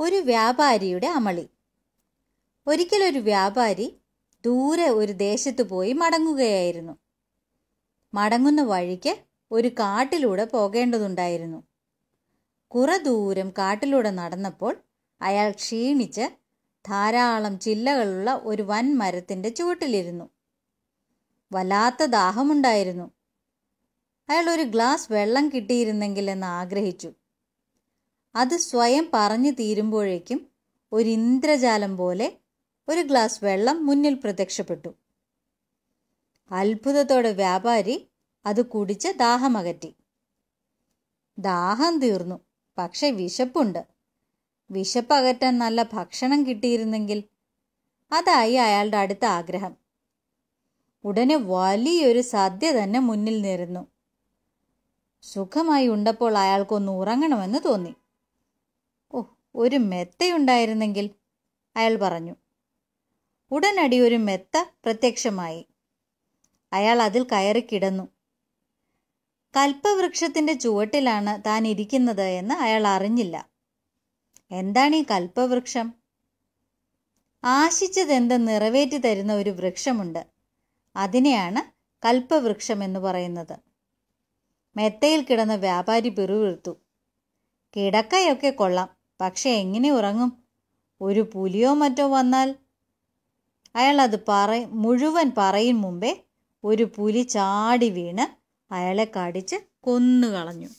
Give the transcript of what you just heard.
ഒരു വ്യാപാരിയുടെ അമളി. ഒരിക്കലൊരു വ്യാപാരി ദൂരെ ഒരു ദേശത്ത് പോയി മടങ്ങുകയായിരുന്നു. മടങ്ങുന്ന വഴിക്ക് ഒരു കാട്ടിലൂടെ പോകേണ്ടതുണ്ടായിരുന്നു. കുറെ ദൂരം കാട്ടിലൂടെ നടന്നപ്പോൾ അയാൾ ക്ഷീണിച്ച് ധാരാളം ചില്ലകളുള്ള ഒരു വൻ മരത്തിന്റെ ചുവട്ടിലിരുന്നു. വല്ലാത്ത ദാഹമുണ്ടായിരുന്നു. അയാൾ ഒരു ഗ്ലാസ് വെള്ളം കിട്ടിയിരുന്നെങ്കിൽ എന്ന് ആഗ്രഹിച്ചു. അത് സ്വയം പറഞ്ഞു തീരുമ്പോഴേക്കും ഒരു ഇന്ദ്രജാലം പോലെ ഒരു ഗ്ലാസ് വെള്ളം മുന്നിൽ പ്രത്യക്ഷപ്പെട്ടു. അത്ഭുതത്തോടെ വ്യാപാരി അത് കുടിച്ച് ദാഹമകറ്റി ദാഹം തീർന്നു പക്ഷെ വിശപ്പുണ്ട്. വിശപ്പകറ്റാൻ നല്ല ഭക്ഷണം കിട്ടിയിരുന്നെങ്കിൽ അതായി അയാളുടെ അടുത്ത ആഗ്രഹം. ഉടനെ വലിയൊരു സദ്യ തന്നെ മുന്നിൽ നേരുന്നു. സുഖമായി ഉണ്ടപ്പോൾ അയാൾക്കൊന്ന് ഉറങ്ങണമെന്ന് തോന്നി. ഒരു മെത്തയുണ്ടായിരുന്നെങ്കിൽ അയാൾ പറഞ്ഞു ഉടനടി ഒരു മെത്ത പ്രത്യക്ഷമായി. അയാൾ അതിൽ കയറി കിടന്നു. കൽപ്പവൃക്ഷത്തിന്റെ ചുവട്ടിലാണ് താൻ ഇരിക്കുന്നത് എന്ന് അയാൾ അറിഞ്ഞില്ല. എന്താണ് ഈ കൽപ്പവൃക്ഷം? ആശിച്ചതെന്ത് നിറവേറ്റി തരുന്ന ഒരു വൃക്ഷമുണ്ട്. അതിനെയാണ് കൽപ്പവൃക്ഷം എന്ന് പറയുന്നത്. മെത്തയിൽ കിടന്ന വ്യാപാരി പിറുവിറുത്തു കിടക്കയൊക്കെ കൊള്ളാം. പക്ഷെ എങ്ങനെ ഉറങ്ങും? ഒരു പുലിയോ മറ്റോ വന്നാൽ? അയാൾ അത് പറ മുഴുവൻ പറയും മുമ്പേ ഒരു പുലി ചാടി വീണ് അയാളെ കടിച്ച് കൊന്നുകളഞ്ഞു.